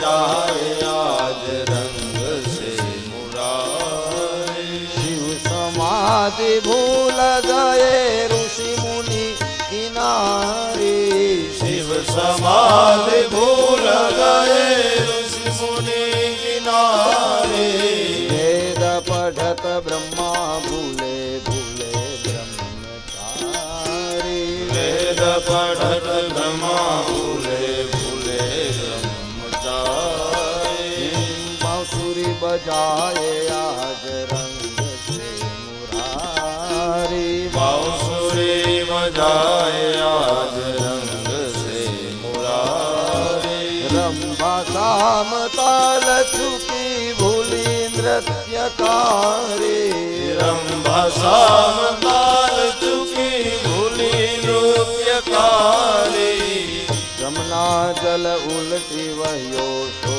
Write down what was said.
जाए आज रंग से मुराए शिव समाधि भूल गए ऋषि मुनि किनारे शिव समाधि भूल गए ऋषि मुनि किनारे वेद पढ़त ब्रह्मा भूले भूले ब्रह्म तारे वेद पढ़त ब्रह्मा બજાએ આજ રંગ છે મુરારી બાંસુરી બજાએ આજ રંગ છે મુરારી રંભા સામ તાલ ચૂકી ભૂલી નૃત્યકારી રંભા સામ તાલ ચૂકી ભૂલી નૃત્યકારી જમના જલ ઉલટી વયો શો